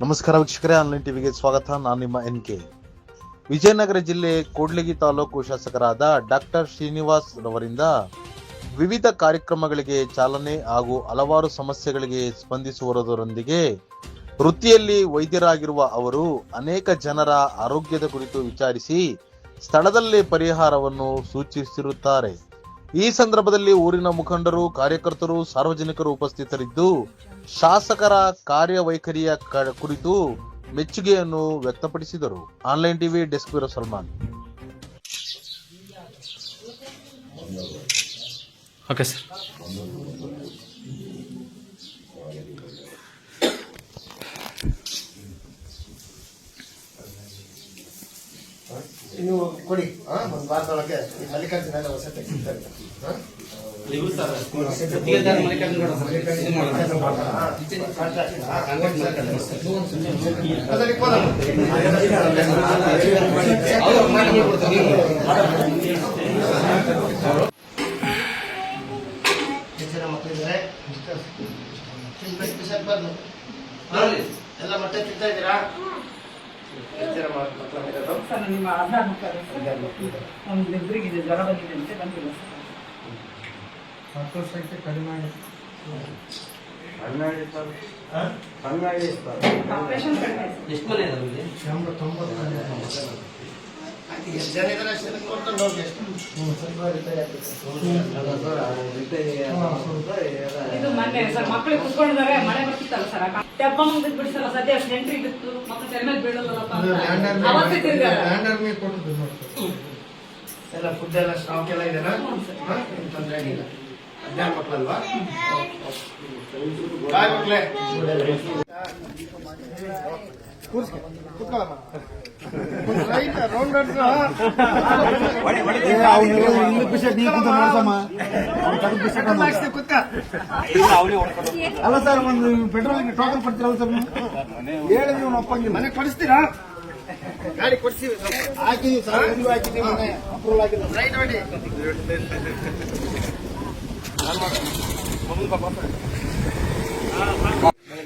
ನಮಸ್ಕಾರ ವೀಕ್ಷಕರೇ ಆನ್ಲೈನ್ ಟಿವಿಗೆ ಸ್ವಾಗತ. ನಾನು ನಿಮ್ಮ ಎನ್ ಕೆ ವಿಜಯನಗರ ಜಿಲ್ಲೆ ಕೂಡ್ಲಿಗಿ ತಾಲೂಕು ಶಾಸಕರಾದ ಡಾಕ್ಟರ್ ಶ್ರೀನಿವಾಸ್ ರವರಿಂದ ವಿವಿಧ ಕಾರ್ಯಕ್ರಮಗಳಿಗೆ ಚಾಲನೆ ಹಾಗೂ ಹಲವಾರು ಸಮಸ್ಯೆಗಳಿಗೆ ಸ್ಪಂದಿಸುವುದರೊಂದಿಗೆ ವೃತ್ತಿಯಲ್ಲಿ ವೈದ್ಯರಾಗಿರುವ ಅವರು ಅನೇಕ ಜನರ ಆರೋಗ್ಯದ ಕುರಿತು ವಿಚಾರಿಸಿ ಸ್ಥಳದಲ್ಲೇ ಪರಿಹಾರವನ್ನು ಸೂಚಿಸಿರುತ್ತಾರೆ ಈ ಸಂದರ್ಭದಲ್ಲಿ ಊರಿನ ಮುಖಂಡರು, ಕಾರ್ಯಕರ್ತರು, ಸಾರ್ವಜನಿಕರು ಉಪಸ್ಥಿತರಿದ್ದು, ಶಾಸಕರ ಕಾರ್ಯವೈಖರಿಯ ಕುರಿತು ಮೆಚ್ಚುಗೆಯನ್ನು ವ್ಯಕ್ತಪಡಿಸಿದರು. Online TV desk bureau Salman. Okay sir. ನೀವು ಕೊಡಿ ಹಾ ಒಂದು ವಾರದೊಳಗೆ ಈ ಮಲ್ಲಿಕಾರ್ಜುನ ಎಲ್ಲ ವಸತಿ ಸಿಗ್ತಾರೆ. ಹಾ? ಅದರಲ್ಲಿ ಕೋಲಂ. ಎಷ್ಟು ಜನ ಮಕ್ಕಳಿದ್ದಾರೆ? ಎಲ್ಲ ಮೊಟ್ಟೆ ತಿಂತಾ ಇದ್ದೀರಾ? ಸರ್ ನಿಮ್ಮ ಆಧಾರ್ ಮುಖಾಂತರ ಒಂದು ಇಬ್ಬರಿಗಿದೆ ಜ್ವರ ಬಂದಿದೆ ಅಂತ ಬಂದಿಲ್ಲ ಆಪರೇಷನ್ ಕಡಿಮೆ ಎಷ್ಟು ಮನೆ ಎಷ್ಟು ಇದು ಮೊನ್ನೆ ಸರ್ ಮಕ್ಕಳು ಕುತ್ಕೊಂಡಿದ್ದಾರೆ ಬರ್ತಿತ್ತಲ್ಲ ಸರ್. ಬಿಡಿಸಲ್ಲ ಸದ್ಯ ಅಷ್ಟು ನೆಂಟ್ರಿ ಬಿತ್ತು. ಮತ್ತೆ ತಲೆ ಮೇಲೆ ಬೀಳಲ್ಲಪ್ಪ ಅಂತ. ಅವತ್ತೇ ತಿರ್ಗಾರ ಎಲ್ಲ ಫುಡ್ ಎಲ್ಲ ಸ್ಟಾಕ್ ಎಲ್ಲ ತೊಂದ್ರೆ ಏನಿಲ್ಲ ಹದಿನಾರು ಮಕ್ಕಳಲ್ವಾ ಬಾಯ್ ಮಕ್ಕಳೇ ಅಲ್ಲ ಸರ್ ಒಂದು ಪೆಟ್ರೋಲ್ ಟೋಕನ್ ಕೊಡ್ತೀರಲ್ಲ ಸರ್ ಹೇಳಿ ನೀವು ಒಪ್ಪಂಗಿಲ್ಲ ಮನೆ ಕೊಡಿಸ್ತೀರಾ? ಗಾಡಿ ಕೊಡ್ತೀವಿ ಹಾಕಿದೀವಿ ಸರ್ ಎಂದು ಹಾಕಿದೀವಿ ಮನೆ. ಅಪ್ರೂವಲ್ ಆಗಿಲ್ಲ ರೈಟ್ ಮಾಡಿ